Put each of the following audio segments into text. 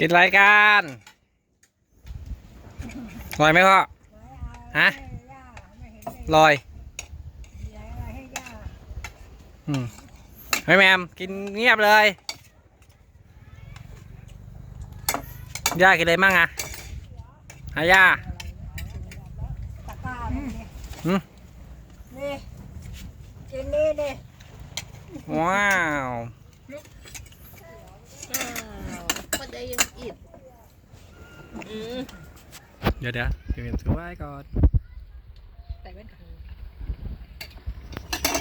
ติดรายการลอยไหมพ่อ ฮะ ลอย อืมไม่แมมกินเงียบเลย ย่ากินอะไรมั่งอะหาย่าตะกร้าเลยนี่หืมนี่กินนี่นี่ว้าว What day you eat? อืม เดี๋ยวเดี๋ยวเดี๋ยวถือไว้ก่อนแต่เป็นของ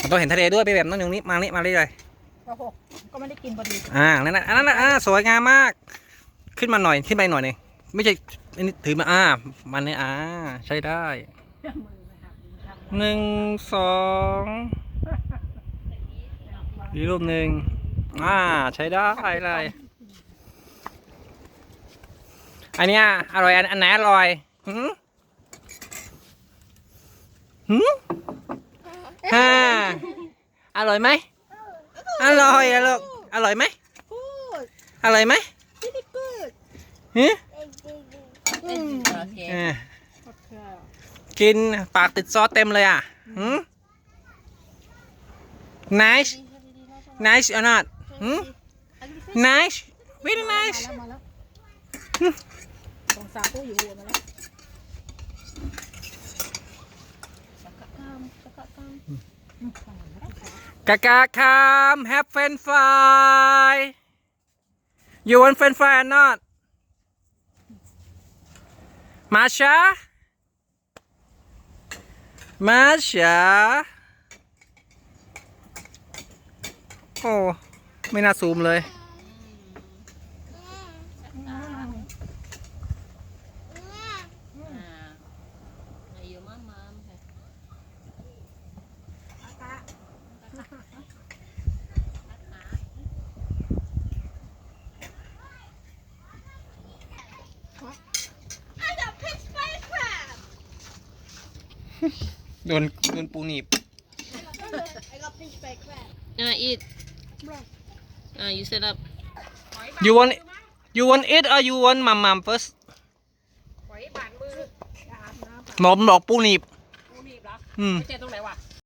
มันต้องเห็นทะเลด้วยไปแบบนั้นอย่างนี้มานี่มานี่เลยโอ้โหก็ไม่ได้กินพอดีอ่านั่นน่ะอันนั้นน่ะอ่าสวยงามมาก ขึ้นมาหน่อยขึ้นไปหน่อยหนึงไม่ใช่อันนี้ถือมาอ่ามันเนี่ยอ่าใช้ได้หนึ่งสองอีกรูปหนึ่งอ่าใช้ได้เลย อันเนี้ยอร่อยอันอันไหนอร่อยหืมหืมฮ่าอร่อยไหมอร่อยอะลูกอร่อยไหมพูดอร่อยไหม very good ฮะอืมโอเคอ่ากินปากติดซอสเต็มเลยอะหืม nice nice or not หืม nice very nice มาแล้วสองสาวผู้อยู่หัวมาแล้วกากาคาม have french fry you want french fry or not มาชามาชาโอ้ ไม่น่าซูมเลย อายุมากมามค่ะ โดนโดนปูหนีบอ่า eat อ่า you set up you want you want it or you want มัมมัม first หมอมบอกปูหนีบผู้หนีบเหรออืม เจ๊ตรงไหนวะ